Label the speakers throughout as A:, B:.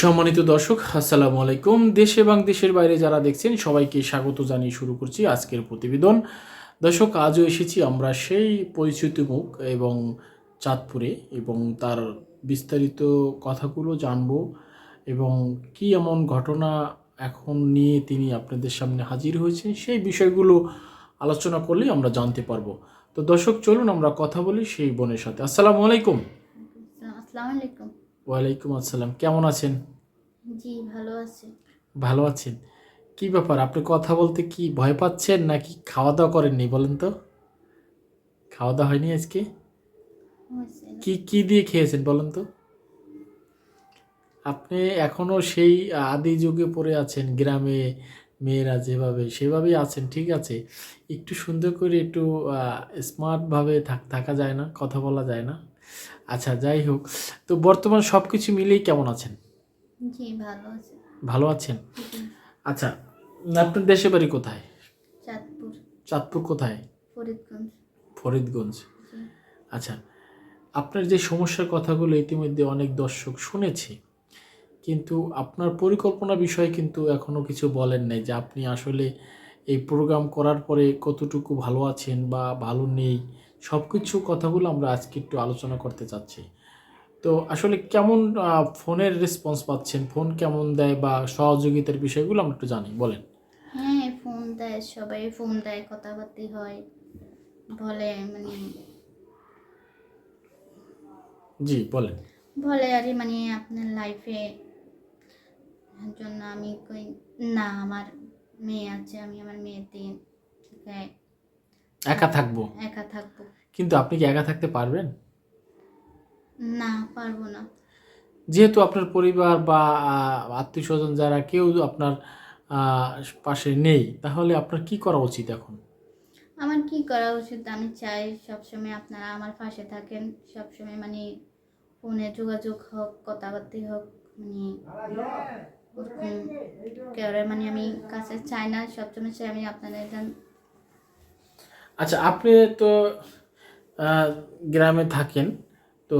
A: সম্মানিত দর্শক, আসসালামু আলাইকুম। দেশ এবং দেশের বাইরে যারা দেখছেন, সবাইকে স্বাগত জানিয়ে শুরু করছি আজকের প্রতিবেদন। দর্শক, আজও এসেছি আমরা সেই পরিচিত মুখ এবং চাঁদপুরে এবং তার বিস্তারিত কথাগুলো জানব এবং কি এমন ঘটনা এখন নিয়ে তিনি আপনাদের সামনে হাজির হয়েছেন, সেই বিষয়গুলো আলোচনা করলেই আমরা জানতে পারব। তো দর্শক, চলুন আমরা কথা বলি সেই বোনের সাথে। আসসালামু আলাইকুম।
B: আসসালামু আলাইকুম।
A: ওয়ালাইকুম আসসালাম। কেমন আছেন?
B: জি ভালো আছি।
A: ভালো আছেন। কি ব্যাপার আপনি কথা বলতে কি ভয় পাচ্ছেন নাকি খাওয়া দাওয়া করেননি বলেন তো? খাওয়া দাওয়া হয়নি আজকে? কি কি দিয়ে খেয়েছেন বলেন তো? আপনি এখনও সেই আদি যুগে পড়ে আছেন গ্রামে মেয়েরা যেভাবে সেভাবেই আছেন ঠিক আছে। একটু সুন্দর করে একটু স্মার্টভাবে থাকা যায় না কথা বলা যায় না। আচ্ছা যাই হোক। তো বর্তমান সব কিছু মিলেই কেমন আছেন?
B: জি ভালো আছে।
A: ভালো আছেন? আচ্ছা আপনার দেশে বাড়ি কোথায়?
B: চাঁদপুর।
A: চাঁদপুর কোথায়?
B: ফরিদগঞ্জ।
A: ফরিদগঞ্জ। আচ্ছা আপনার যে সমস্যার কথাগুলো ইতিমধ্যে অনেক দর্শক শুনেছে কিন্তু আপনার পরিকল্পনা বিষয়ে কিন্তু এখনও কিছু বলেন নাই যে আপনি আসলে এই প্রোগ্রাম করার পরে কতটুকু ভালো আছেন বা ভালো নেই। সব কিছু কথাগুলো আমরা আজকে একটু আলোচনা করতে চাচ্ছি। তো আসলে কেমন ফোনের রেসপন্স পাচ্ছেন? ফোন কেমন দেয় বা সহযোগিতার বিষয়গুলো আমরা একটু জানি বলেন।
B: হ্যাঁ ফোন দেয় সবাই ফোন দেয় কথাবার্তি হয় বলে মানে
A: জি বলেন।
B: বলে আরে মানে আপনার লাইফে জন্য আমি কই না আমার মেয়ে আছে আমি আমার মেয়েতে একা-
A: থাকব?
B: একা থাকব।
A: কিন্তু আপনি কি একা থাকতে পারবেন?
B: না পারব না।
A: যেহেতু আপনার পরিবার বা আত্মীয় স্বজন যারা কেউ আপনার পাশে নেই তাহলে আপনার কি করা উচিত এখন?
B: আমার কি করা উচিত? আমি চাই সবসময় আপনারা আমার পাশে থাকেন। সবসময় মানে ফোনে যোগাযোগ হোক কথাবার্তি হোক মানে কেউ মানে আমি কাছে চাই না। সবসময় চাই আমি আপনাদের যেন
A: আচ্ছা আপনি তো গ্রামে থাকেন তো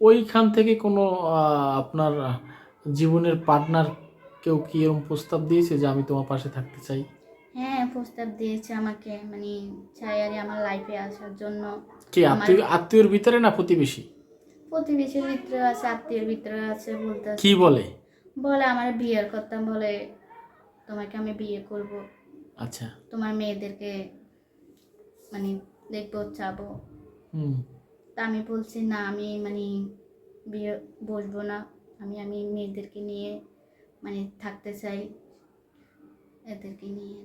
A: ওইখান থেকে কোনো আপনার জীবনের পার্টনার কেউ কি এরকম প্রস্তাব দিয়েছে যে আমি তোমার পাশে থাকতে চাই?
B: হ্যাঁ প্রস্তাব দিয়েছে আমাকে মানে চাই আর আমার লাইফে আসার জন্য।
A: কি আত্মীয় আত্মীয়র ভিতরে না প্রতিবেশী?
B: প্রতিবেশীর ভিতরে আছে আত্মীয়ের ভিতরে আছে বলতে
A: কি বলে?
B: বলে আমার বিয়ের করতাম বলে তোমাকে আমি বিয়ে করব।
A: আচ্ছা।
B: তোমার মেয়েদেরকে মানে দেখব চাবো।
A: হুম।
B: তা আমি বলছি না আমি মানে বিয়ে বসবো না। আমি আমি মেয়েদেরকে নিয়ে মানে থাকতে চাই। এদেরকে নিয়ে।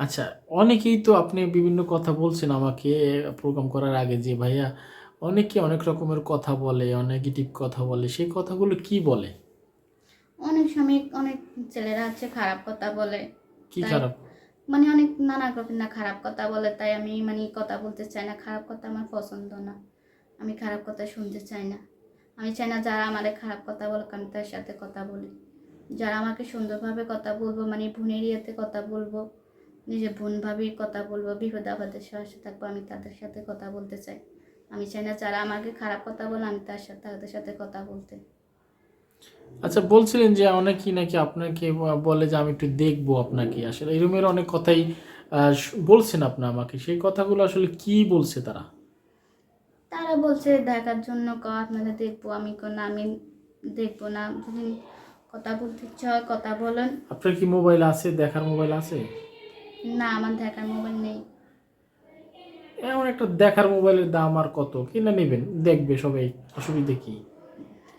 A: আচ্ছা অনেকেই তো আপনি বিভিন্ন কথা বলছেন আমাকে প্রোগ্রাম করার আগে যে ভাইয়া অনেকে অনেক রকমের কথা বলে নেগেটিভ কথা বলে। সেই কথাগুলো কি বলে?
B: অনেক সময় অনেক ছেলেরা আছে খারাপ কথা বলে।
A: কি খারাপ?
B: মানে অনেক নানা না খারাপ কথা বলে, তাই আমি মানে কথা বলতে চাই না। খারাপ কথা আমার পছন্দ না। আমি খারাপ কথা শুনতে চাই না। আমি চাই না যারা আমাদের খারাপ কথা বলে আমি তার সাথে কথা বলি। যারা আমাকে সুন্দরভাবে কথা বলব মানে বোনের ইয়েতে কথা বলব নিজে বোনভাবেই কথা বলব, বিপদ আপদের সাথে থাকব, আমি তাদের সাথে কথা বলতে চাই। আমি চাই না যারা আমাকে খারাপ কথা বলে, আমি তার সাথে, তাদের সাথে কথা বলতে।
A: আচ্ছা বলছিলেন যে অনেকেই নাকি আপনাকে বলে যে আমি একটু দেখব আপনাকে। আসলে এরমের অনেক কথাই বলছেন আপনি আমাকে। সেই কথাগুলো আসলে কি বলছে তারা?
B: তারা বলছে দেখার জন্য ক আপনাদের দেখব আমি কো না আমি দেখব না। যদি কথা বলতে ইচ্ছা হয় কথা বলেন।
A: আপনার কি মোবাইল আছে? দেখার মোবাইল আছে?
B: না আমার দেখার মোবাইল নেই।
A: এমন একটা দেখার মোবাইলের দাম আর কত? কিনে নেবেন দেখবে সবাই অসুবিধে কি?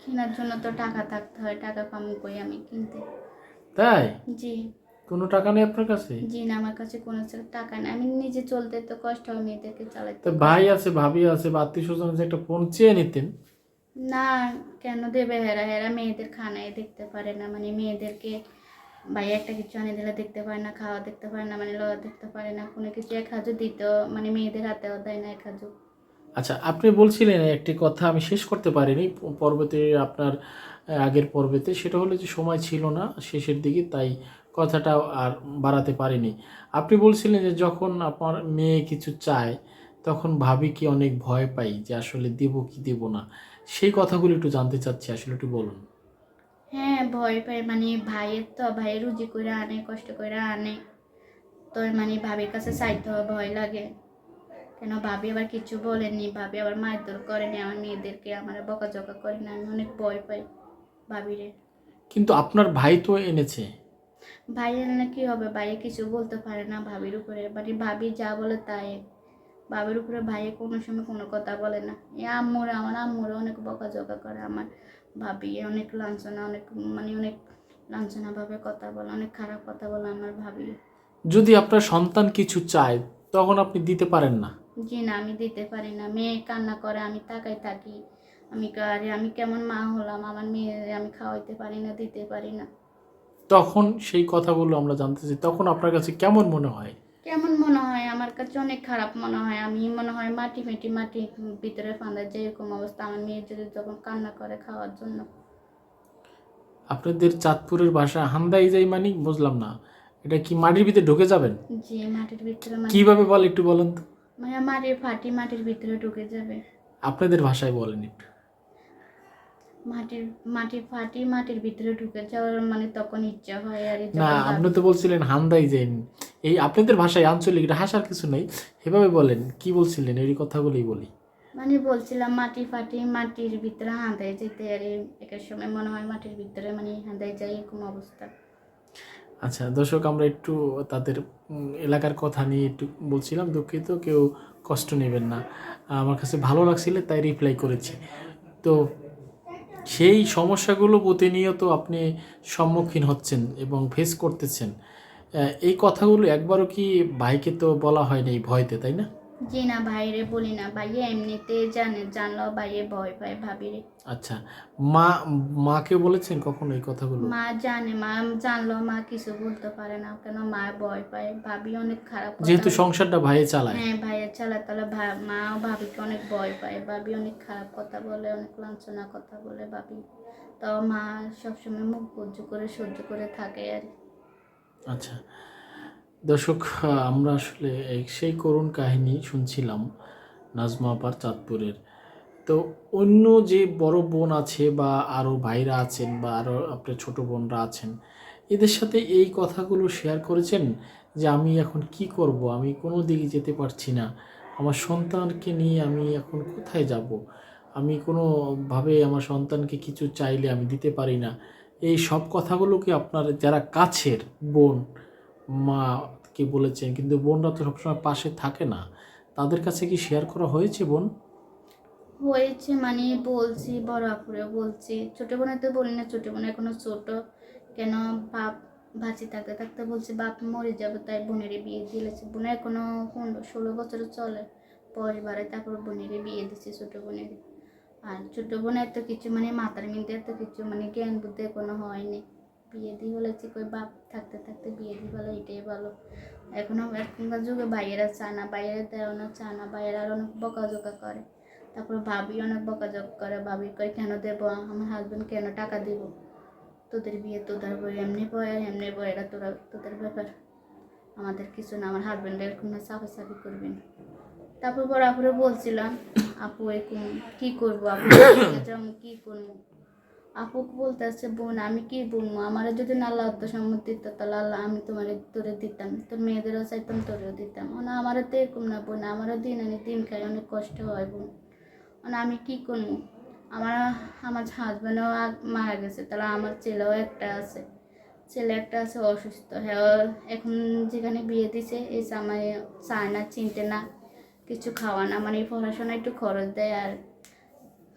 B: কেনার জন্য তো টাকা থাকতে হয় টাকা কম কই আমি কিনতে?
A: তাই?
B: জি।
A: কোনো টাকা নেই আপনার কাছে?
B: জি না আমার কাছে কোনো টাকা নেই। আমি নিজে চলতে তো কষ্ট হয় মেয়েদেরকে চালাইতে
A: তো ভাই আছে ভাবি আছে বা আত্মীয় স্বজন আছে একটা ফোন চেয়ে নিতেন।
B: না কেন দেবে? হেরা হেরা মেয়েদের খানায় দেখতে পারে না। মানে মেয়েদেরকে ভাই একটা কিছু আনে দিলে দেখতে পারে না খাওয়া দেখতে পারে না মানে লওয়া দেখতে পারে না। কোনো কিছু এক হাজু দিত মানে মেয়েদের হাতেও দেয় না এক হাজু।
A: আচ্ছা আপনি বলছিলেন একটি কথা আমি শেষ করতে পারিনি, পর্বতে আপনার আগের পর্বেতে। সেটা হলো যে সময় ছিল না শেষের দিকে, তাই কথাটা আর বাড়াতে পারিনি। আপনি বলছিলেন যে যখন আপনার মেয়ে কিছু চায়, তখন ভাবি কি অনেক ভয় পাই যে আসলে দেব কি দেব না। সেই কথাগুলো একটু জানতে চাচ্ছি, আসলে একটু বলুন।
B: হ্যাঁ ভয় পাই। মানে ভাইয়ের তো, ভাইয়ের রুজি করে আনে, কষ্ট করে আনে। তো মানে ভাবির কাছে চাইতে ভয় লাগে। কেন ভাবি আবার কিছু বলেনি? ভাবি আবার মারধর করেনি আমার মেয়েদেরকে আমার বকাঝকা করেনি আমি অনেক ভয় পাই ভাবিরে।
A: কিন্তু আপনার ভাই তো এনেছে।
B: ভাইয়ের না কি হবে ভাইয়ে কিছু বলতে পারে না ভাবির উপরে মানে ভাবি যা বলে তাই। ভাবির উপরে ভাইয়ে কোনো সময় কোনো কথা বলে না। এ আম্মুরা আমার আম্মুরা অনেক বকা বকাঝকা করে আমার ভাবি অনেক লাঞ্ছনা অনেক মানে অনেক লাঞ্ছনাভাবে কথা বলে অনেক খারাপ কথা বলে আমার ভাবি।
A: যদি আপনার সন্তান কিছু চায় তখন আপনি দিতে পারেন না।
B: জি না আমি দিতে পারি না। মেয়ে কান্না করে আমি তাকাই থাকি। আমি আরে আমি কেমন মা হলাম আমার মেয়ে আমি খাওয়াইতে পারি না দিতে পারি না।
A: তখন সেই কথাগুলো আমরা জানতে চাই। তখন আপনার কাছে কেমন মনে হয়?
B: কেমন মনে হয়? আমার কাছে অনেক খারাপ মনে হয়। আমি মনে হয় মাটি মেটি মাটি ভিতরে ফাঁদা যে এরকম অবস্থা আমার মেয়ে যদি যখন কান্না করে খাওয়ার জন্য।
A: আপনাদের চাঁদপুরের ভাষা হান্দাই যাই মানে? বুঝলাম না। এটা কি মাটির ভিতরে ঢুকে যাবেন?
B: যে মাটির ভিতরে মানে
A: কীভাবে বল একটু বলেন তো?
B: মানে মাটির ফাটি মাটির ভিতরে ঢুকে যাবে।
A: আপনাদের ভাষায় বলেন একটু।
B: মাটির মাটির ফাটি মাটির ভিতরে ঢুকে যাওয়ার মানে তখন ইচ্ছা হয় আর
A: না আপনি তো বলছিলেন হান্দাই এই আপনাদের ভাষায় আঞ্চলিক এটা হাসার কিছু নেই। এভাবে বলেন কি বলছিলেন? এই কথাগুলোই বলি।
B: মানে বলছিলাম মাটি ফাটি মাটির ভিতরে হাঁদায় যেতে আর একের সময় মনে হয় মাটির ভিতরে মানে হাঁদায় যায় এরকম অবস্থা।
A: আচ্ছা দর্শক, আমরা একটু তাদের এলাকার কথা নিয়ে একটু বলছিলাম। দুঃখিত, কেউ কষ্ট নেবেন না। আমার কাছে ভালো লাগছিল, তাই রিপ্লাই করেছি। তো সেই সমস্যাগুলো প্রতিনিয়ত আপনি সম্মুখীন হচ্ছেন এবং ফেস করতেছেন। এই কথাগুলো একবারও কি ভাইকে তো বলা হয়নি ভয়তে, তাই না?
B: জি না ভাইরে বলি না ভাইয়ে এমনিতে জানে জানলেও ভাইয়ে ভয় পায় ভাবিরে।
A: আচ্ছা মা মাকে বলেছেন কখন এই কথাগুলো?
B: মা জানে মা জানলেও মা কিছু বলতে পারে না কেন মা ভয় পায়? ভাবি অনেক খারাপ
A: যেহেতু সংসারটা ভাইয়ে চালায়।
B: হ্যাঁ ভাইয়ের চালা তাহলে মাও ভাবিকে অনেক ভয় পায়। ভাবি অনেক খারাপ কথা বলে অনেক লাঞ্ছনা কথা বলে ভাবি। তো মা সবসময় মুখ সহ্য করে সহ্য করে থাকে আর।
A: আচ্ছা দর্শক আমরা আসলে সেই করুণ কাহিনী শুনছিলাম নাজমা আপার চাঁদপুরের। তো অন্য যে বড় বোন আছে বা আরও ভাইরা আছেন বা আরও আপনার ছোট বোনরা আছেন, এদের সাথে এই কথাগুলো শেয়ার করেছেন যে আমি এখন কি করব? আমি কোনো দিকে যেতে পারছি না। আমার সন্তানকে নিয়ে আমি এখন কোথায় যাব? আমি কোনোভাবে আমার সন্তানকে কিছু চাইলে আমি দিতে পারি না। এই সব কথাগুলোকে আপনার যারা কাছের বোন মা কি বলেছেন, কিন্তু বোনরা তো সবসময় পাশে থাকে না। তাদের কাছে কি শেয়ার করা হয়েছে বোন?
B: হয়েছে মানে বলছি, বড় আপুরে বলছি, ছোটো বোনের তো বলি না, ছোটো বোন এখনও ছোট কেন বাপ ভাজি থাকতে থাকতে বলছি, বাপ মরে যাবে, তাই বোনের বিয়ে দিয়েছে। বোন এখনও পনেরো, ষোলো বছর চলে বাড়ে তারপর বোনের বিয়ে দিচ্ছে ছোটো বোনের। আর ছোটো বোনের তো কিছু মানে মাথার মধ্যে এত কিছু মানে জ্ঞান বুদ্ধি এখনও হয়নি। বিয়ে দিয়ে বলেছি, কই বাপ থাকতে থাকতে বিয়ে দিয়ে ভালো এটাই ভালো এখনও এখনকার যুগে ভাইয়েরা চায় না ভাইয়েরা দেয় না চায় না ভাইয়েরা আরও অনেক বকাঝকা করে। তারপর ভাবি অনেক বকাঝক করে, ভাবি কয় কেন দেবো, আমার হাজবেন্ড কেন টাকা দিব? তোদের বিয়ে তোদের বই, এমনি বয় এমনি বয় তোরা, তোদের ব্যাপার। আমাদের কিছু না, আমার হাজবেন্ডের কোনো চাপে চাপি করবি না। তারপর বড় আপুরে বলছিলাম, আপু এরকম কী করব, আপু? কী করব? আপু বলতে আসছে বোন, আমি কি বলব? আমার যদি না আল্লাহ সম্মত দিত, তাহলে আল্লাহ আমি তোমার তোরে দিতাম। তোর মেয়েদেরও চাইতাম, তোরেও দিতাম। মানে আমারও তো এরকম না, বোন। আমারও দিন আনি দিন খাই অনেক কষ্ট হয়, বোন। মানে আমি কি করব? আমার আমার হাজব্যান্ডও মারা গেছে, তাহলে আমার ছেলেও একটা আছে। ছেলে একটা আছে অসুস্থ। হ্যাঁ এখন যেখানে বিয়ে দিছে, এই জামাই চায় না চিনতে না, কিছু খাওয়া না মানে পড়াশোনা একটু খরচ দেয় আর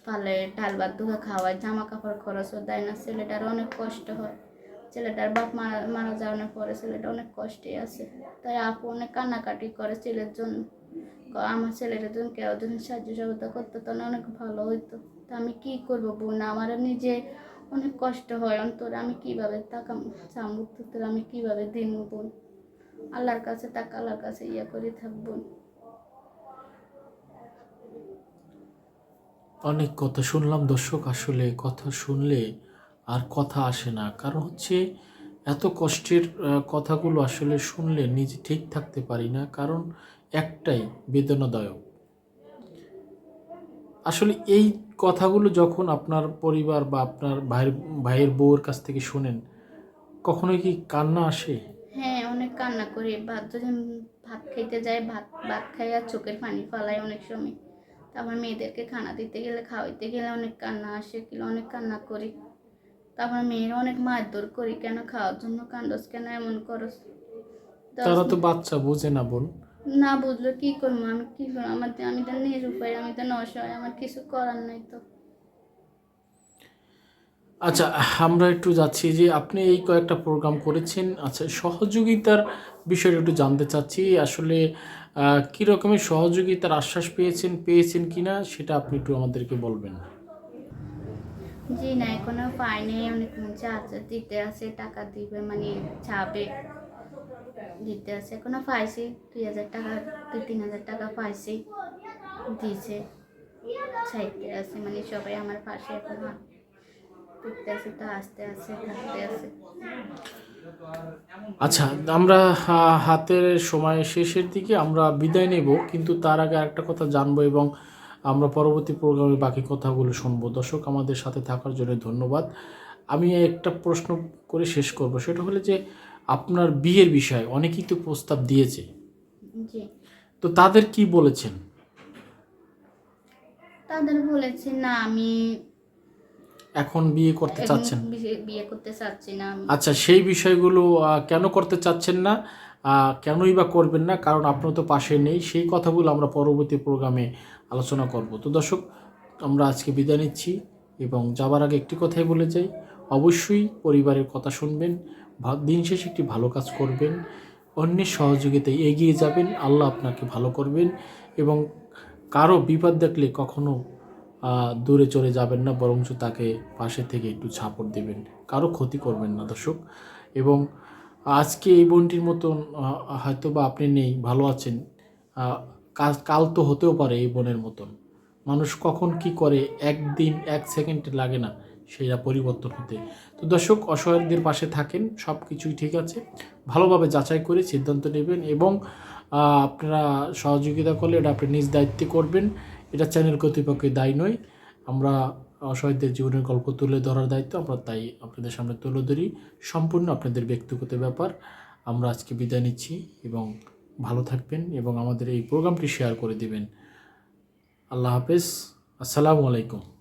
B: পালে ডাল ভাত দুগা খাওয়ায় জামা কাপড় খরচও দেয় না, ছেলেটার অনেক কষ্ট হয়। ছেলেটার বাপ মারা মারা যাওয়ার পরে ছেলেটা অনেক কষ্টে আছে। তাই আপু অনেক কান্নাকাটি করে ছেলের জন্য। আমার ছেলের জন্য কেউ যদি সাহায্য সহযোগিতা করতো তাহলে অনেক ভালো হইতো। তা আমি কি করব বোন? আমার নিজে অনেক কষ্ট হয়। অন্তরে আমি কীভাবে টাকা চামুক আমি কীভাবে দিন বোন? আল্লাহর কাছে টাকা আল্লাহর কাছে ইয়ে করে থাকব
A: অনেক কথা শুনলাম দর্শক, আসলে কথা শুনলে আর কথা আসে না। কারণ হচ্ছে এত কষ্টের কথাগুলো আসলে শুনলে নিজে ঠিক থাকতে পারি না। কারণ একটাই, বেদনাদায়ক। আসলে এই কথাগুলো যখন আপনার পরিবার বা আপনার ভাইয়ের ভাইয়ের বউয়ের কাছ থেকে শোনেন, কখনোই কি কান্না আসে?
B: হ্যাঁ অনেক কান্না করি। ভাত আমি ভাত খাইতে যায়, ভাত ভাত খাই আর চোখের পানি ফালাই অনেক সময়। তারপর মেয়েদেরকে খানা দিতে গেলে খাওয়াইতে গেলে অনেক কান্না আসে কিলো অনেক কান্না করি। তারপর মেয়েরা অনেক মারধর করি কেন খাওয়ার জন্য কান্দস কেন এমন করস।
A: তারা তো বাচ্চা বোঝে না বোন।
B: না বুঝলো কি করব আমি কি করব? আমার আমি তো নিরুপায় আমি তো নশয় আমার কিছু করার নাই তো।
A: আচ্ছা আমরা একটু যাচ্ছি যে আপনি এই কয়েকটা প্রোগ্রাম করেছেন। আচ্ছা সহযোগিতার বিষয়টা একটু জানতে চাচ্ছি। আসলে কি রকমের সহযোগিতার আশ্বাস পেয়েছেন পেয়েছেন কি না সেটা আপনি একটু আমাদেরকে বলবেন।
B: জি না, এখনও পাইনি অনেক আছে, দিতে আছে, টাকা দিবে মানে ছাপে দিতে আছে। এখনও পাইছি, দুই হাজার টাকা, দুই, তিন হাজার টাকা পাইছি দিয়েছে চাইতে আছে মানে সবাই আমার পাশে এখন দেখতে আছে, তো আসতে আছে, থাকতে আছে।
A: আচ্ছা আমরা হাতের সময় শেষের দিকে আমরা বিদায় নেব কিন্তু তার আগে একটা কথা জানব এবং আমরা পরবর্তী প্রোগ্রামে বাকি কথাগুলো শুনব। দর্শক আমাদের সাথে থাকার জন্য ধন্যবাদ। আমি একটা প্রশ্ন করে শেষ করব। সেটা হলো যে আপনার বিয়ের বিষয়ে অনেকেই তো প্রস্তাব দিয়েছে। তো তাদের কি বলেছেন?
B: তাদের বলেছে না আমি
A: এখন বিয়ে করতে চাচ্ছেন?
B: বিয়ে- করতে চাচ্ছি না
A: আচ্ছা সেই বিষয়গুলো কেন করতে চাচ্ছেন না? কেনই বা করবেন না? কারণ আপনার তো পাশে নেই। সেই কথাগুলো আমরা পরবর্তী প্রোগ্রামে আলোচনা করব। তো দর্শক আমরা আজকে বিদায় নিচ্ছি এবং যাবার আগে একটি কথাই বলে যাই। অবশ্যই পরিবারের কথা শুনবেন দিন শেষে একটি ভালো কাজ করবেন অন্যের সহযোগিতায় এগিয়ে যাবেন আল্লাহ আপনাকে ভালো করবেন এবং কারও বিপদ দেখলে কখনো দূরে চলে যাবেন না, বরঞ্চ তাকে পাশে থেকে একটু ছাপড় দেবেন। কারও ক্ষতি করবেন না, দর্শক। এবং আজকে এই বোনটির মতন হয়তো বা আপনি নেই, ভালো আছেন। কাল তো হতেও পারে এই বোনের মতন। মানুষ কখন কি করে, একদিন, এক সেকেন্ড লাগে না সেটা পরিবর্তন হতে। তো দর্শক, অসহায়দের পাশে থাকেন সব কিছুই ঠিক আছে। ভালোভাবে যাচাই করে সিদ্ধান্ত নেবেন এবং আপনারা সহযোগিতা করলে এটা আপনি নিজ দায়িত্বে করবেন এটা চ্যানেল কর্তৃপক্ষের দায়ী নয়। আমরা অসহায়দের জীবনের গল্প তুলে ধরার দায়িত্ব, আমরা তাই আপনাদের সামনে তুলে ধরি। সম্পূর্ণ আপনাদের ব্যক্তিগত ব্যাপার। আমরা আজকে বিদায় নিচ্ছি এবং ভালো থাকবেন এবং আমাদের এই প্রোগ্রামটি শেয়ার করে দিবেন। আল্লাহ হাফেজ। আসসালামু আলাইকুম।